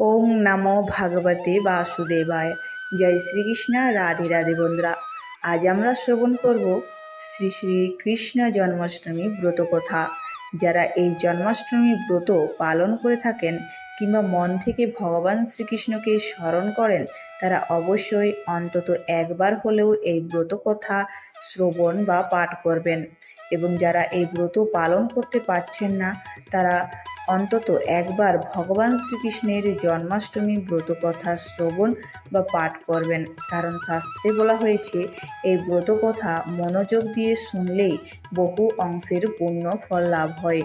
ওং নমো ভগবতে বাসুদেবায়। জয় শ্রীকৃষ্ণ, রাধে রাধে বন্ধুরা। আজ আমরা শ্রবণ করব শ্রী শ্রী কৃষ্ণ জন্মাষ্টমী ব্রত কথা। যারা এই জন্মাষ্টমী ব্রত পালন করে থাকেন কিংবা মন থেকে ভগবান শ্রীকৃষ্ণকে স্মরণ করেন, তারা অবশ্যই অন্তত একবার হলেও এই ব্রত কথা শ্রবণ বা পাঠ করবেন। এবং যারা এই ব্রত পালন করতে পারছেন না, তারা অন্তত একবার ভগবান শ্রীকৃষ্ণের জন্মাষ্টমী ব্রত কথা শ্রবণ বা পাঠ করবেন। কারণ শাস্ত্রে বলা হয়েছে, এই ব্রত কথা মনোযোগ দিয়ে শুনলেই বহু অংশের পূর্ণ ফল লাভ হয়।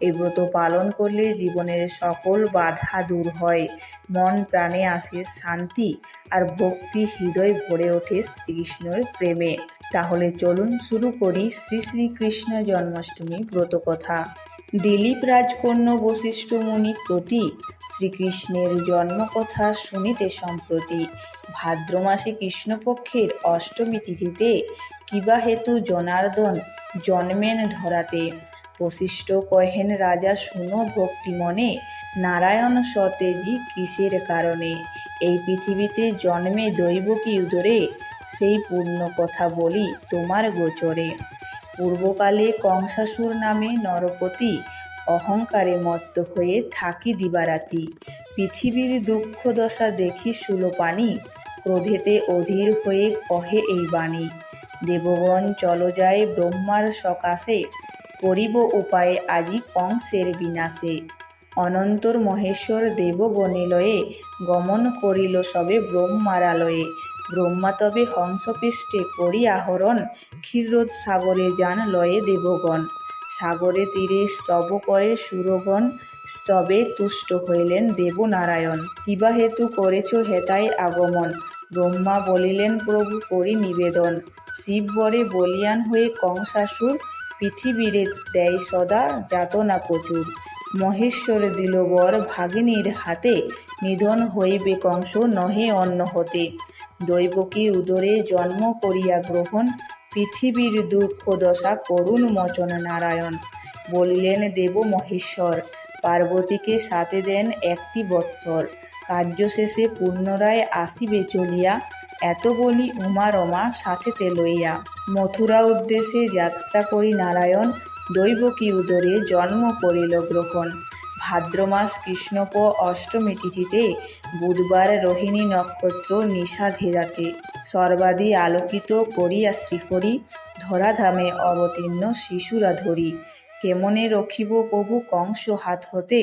এই ব্রত পালন করলে জীবনের সকল বাধা দূর হয়। মন প্রাণে আসে শান্তি আর ভক্তি হৃদয় ভরে ওঠে শ্রীকৃষ্ণের প্রেমে। তাহলে চলুন শুরু করি শ্রী শ্রীকৃষ্ণ জন্মাষ্টমী ব্রত কথা দিলীপ রাজকন্য বশিষ্ঠ মুনি প্রতি শ্রীকৃষ্ণের জন্মকথা শুনিতে সম্প্রতি ভাদ্র মাসে কৃষ্ণপক্ষের অষ্টমী তিথিতে কিবা হেতু জনার্দন জন্মেন ধরাতে। বশিষ্ঠ কহেন, রাজা, শুনো ভক্তি মনে, নারায়ণ সতেজি কিসের কারণে? এই পৃথিবীতে জন্মে দৈব কি উদরে, সেই পূর্ণ কথা বলি তোমার গোচরে। পূর্বকালে কংসাসুর নামে নরপতি অহংকারে মত্ত হয়ে থাকি দিবারাতি। পৃথিবীর দুঃখ দশা দেখি সুলোপানি, ক্রোধেতে অধীর হয়ে কহে এই বাণী। দেবগণ চল যায় ব্রহ্মার সকাশে, করিব উপায়ে আজি কংসের বিনাশে। অনন্তর মহেশ্বর দেবগণিলয়ে গমন করিল সবে ব্রহ্মারালয়ে ব্রহ্মা তবে হংসপৃষ্ঠে করি আহরণ, ক্ষীরোদ সাগরে যান লয়ে দেবগণ। সাগরে তীরে স্তব করে সুরগণ, স্তবে তুষ্ট হইলেন দেবনারায়ণ। কিবা হেতু করেছ হেতাই আগমন। ব্রহ্মা বলিলেন, প্রভু, করি নিবেদন। শিব বরে বলিয়ান হয়ে কংসাসুর পৃথিবীরে দেয় সদা যাতনা প্রচুর। মহেশ্বর দিল বর ভাগিনীর হাতে নিধন হইবে কংস নহে অন্ন হতে। দৈবকী উদরে জন্ম করিয়া গ্রহণ, পৃথিবীর দুঃখ দশা করুণ মোচন নারায়ণ। বলিলেন, দেব মহেশ্বর, পার্বতীকে সাথে দেন একটি বৎসর। কার্য শেষে পুনরায় আসিবে চলিয়া, এত বলি উমা রমা সাথেতে লইয়া। মথুরা উদ্দেশ্যে যাত্রা করি নারায়ণ, দৈবকী উদরে জন্ম করিল গ্রহণ। ভাদ্র মাস কৃষ্ণপ অষ্টমী তিথিতে বুধবার রোহিণী নক্ষত্র নিশাধেরাতে সর্বাদি আলোকিত করিয়া শ্রীহরি ধরাধামে অবতীর্ণ শিশুরা ধরি। কেমনে রখিব প্রভু কংস হাত হতে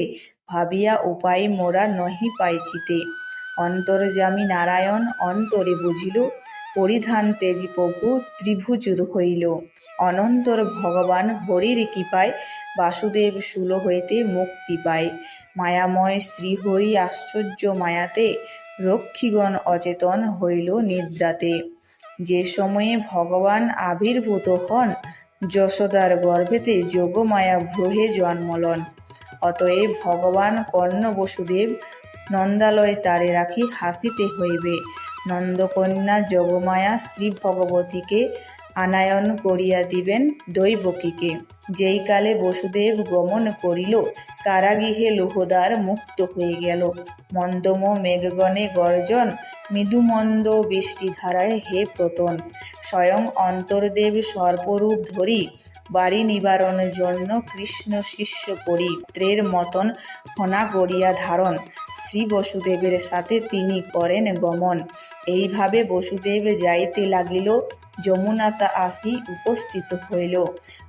ভাবিয়া উপায় মোরা নহি পাইছিতে। অন্তর্যামী নারায়ণ অন্তরে বুঝিল, পরিধান তেজি প্রভু ত্রিভুজুর হইল। অনন্তর ভগবান হরির কৃপায় বাসুদেব শূল হইতে মুক্তি পায়। মায়াময় শ্রীহরি আশ্চর্য মায়াতে রক্ষীগণ অচেতন হইল নিদ্রাতে। যে সময়ে ভগবান আবির্ভূত হন, যশোদার গর্ভেতে যোগমায়া ভ্রহে জন্মলন অতএব ভগবান কর্ণ বসুদেব নন্দালয় তারে রাখি হাসিতে হইবে। নন্দকন্যা যোগমায়া শ্রী ভগবতীকে আনায়ন করিয়া দিবেন দৈবকীকে। যেই কালে বসুদেব গমন করিল, কারাগৃহে লোহদার মুক্ত হয়ে গেল। মন্দম মেঘগণে গর্জন, মৃদুমন্দ বৃষ্টিধারায় হে প্রতন। স্বয়ং অন্তর্দেব সর্পরূপ ধরি, বাড়ি নিবারণের জন্য কৃষ্ণ শিষ্য পরিত্রের মতন ফনা গড়িয়া ধারণ। শ্রী বসুদেবের সাথে তিনি করেন গমন। এইভাবে বসুদেব যাইতে লাগিল যমুনাতা আসি উপস্থিত হইল।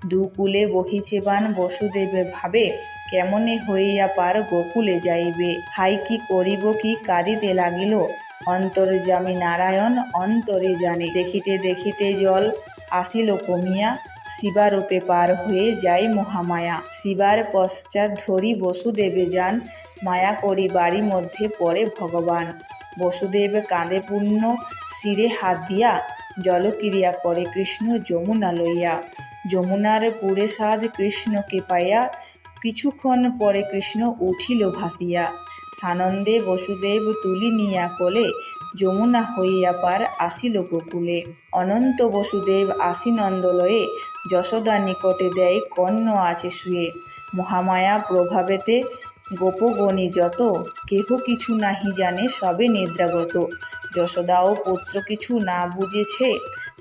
দুকুলে বহিছে বান বসুদেব ভাবে, কেমনে হইয়া পার গোকুলে যাইবে? হাই, কি করিব, কি কাঁদিতে লাগিল? অন্তর্যামী নারায়ণ, অন্তরে জানে। দেখিতে দেখিতে জল আসিল কমিয়া, শিবারূপে পার হয়ে যায় মহামায়া। শিবার পশ্চাৎ ধরি বসুদেবে যান, মায়া করি বাড়ি মধ্যে পড়ে ভগবান। বসুদেব কাঁদে পূর্ণ শিরে হাত দিয়া জলক্রিয়া করে কৃষ্ণ যমুনা লইয়া। যমুনার পুরে সাদ কৃষ্ণকে পাইয়া কিছুক্ষণ পরে কৃষ্ণ উঠিল ভাসিয়া। সানন্দে বসুদেব তুলি নিয়া কোলে যমুনা হইয়া পার আসিল গোকুলে। অনন্ত বসুদেব আসি নন্দলয়ে যশোদা নিকটে দেয় কর্ণ আছে শুয়ে। মহামায়া প্রভাবেতে গোপগণী যত, কেহ কিছু নাহি জানে সবে নিদ্রাগত। যশোদা ও পুত্র কিছু না বুঝেছে,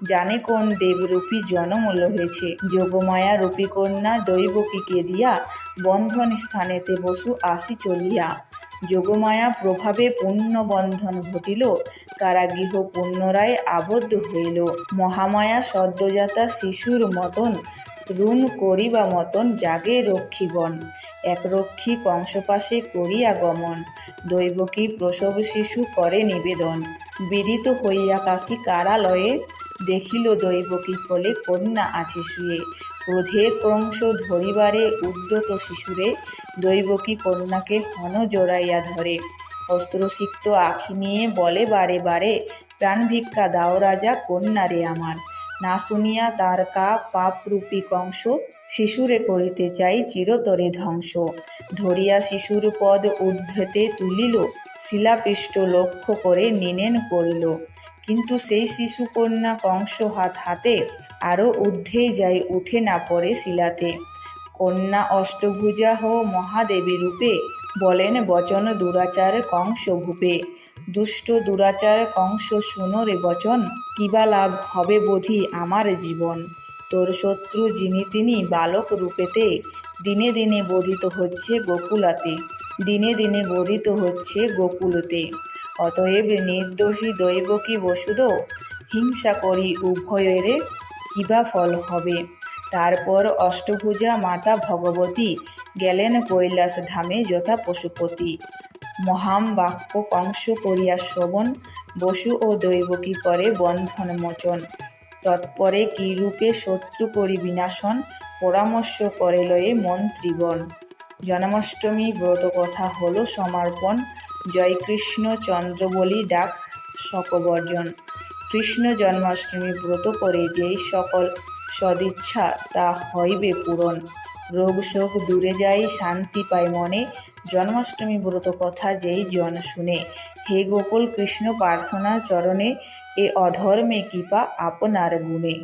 জানে কোন দেবরূপী জনম হয়েছে। যোগমায়া রূপী কন্যা দৈবকীকে দিয়া বন্ধন স্থানেতে বসু আসি চলিয়া। যোগমায়া প্রভাবে পুণ্য বন্ধন ঘটিল, কারাগৃহ পুনরায় আবদ্ধ হইল। মহামায়া সদ্যজাতা শিশুর মতন রুণ করিবা মতন জাগে রক্ষীগণ। এক রক্ষী কংসপাশে করিয়া গমন। দৈবকী প্রসব শিশু করে নিবেদন। বিদিত হইয়া কাশী কারালয়ে দেখিল দৈবকী কোলে কন্যা আছে শুয়ে। ক্রোধে কংস ধরিবারে উদ্যত শিশুরে দৈবকী কন্যাকে হন জোড়াইয়া ধরে। অস্ত্রসিক্ত আখি নিয়ে বলে, বারে বারে প্রাণ ভিক্ষা দাও রাজা কন্যারে আমার। না শুনিয়া তার কা পাপরূপী কংস শিশুরে করিতে চাই চিরতরে ধ্বংস। ধরিয়া শিশুর পদ ঊর্ধ্বেতে তুলিল শিলাপৃষ্ট লক্ষ্য করে নিনেন করিল। কিন্তু সেই শিশু কন্যা কংস হাত হাতে আরও ঊর্ধ্বে যাই উঠে না পড়ে শিলাতে। কন্যা অষ্টভুজা হো মহাদেবী রূপে বলেন বচন দুরাচার কংস ভূপে। দুষ্ট দুরাচার কংস শুনো রে বচন, কিবা লাভ হবে বোধি আমার জীবন? তোর শত্রু যিনি তিনি বালক রূপেতে, দিনে দিনে বোধিত হচ্ছে গোকুলাতে, দিনে দিনে বোধিত হচ্ছে গোকুলতে। অতএব নির্দোষী দৈবকী বসুদ হিংসা করি উভয়েরে কিবা ফল হবে? তারপর অষ্টভুজা মাতা ভগবতী গেলেন কৈলাস ধামে যথা পশুপতি। মহাম বাক্য কংস করিয়া শ্রবণ বসু ও দৈবকী করে বন্ধন মোচন? তৎপরে কি রূপে শত্রু করি বিনাশন? পরামর্শ করে লয়ে মন্ত্রীগণ জন্মাষ্টমী ব্রত কথা হল সমর্পণ। জয় কৃষ্ণ চন্দ্র বলি ডাক সকবর্জন কৃষ্ণ জন্মাষ্টমী ব্রত করে যেই সকল সদিচ্ছা তা হইবে পূরণ। রোগ শোক দূরে যাই, শান্তি পায় মনে। জন্মাষ্টমী ব্রত কথা যেই জন শুনে, হে গোকুল কৃষ্ণ, প্রার্থনা চরণে এ অধর্মে কৃপা আপনার গুণে।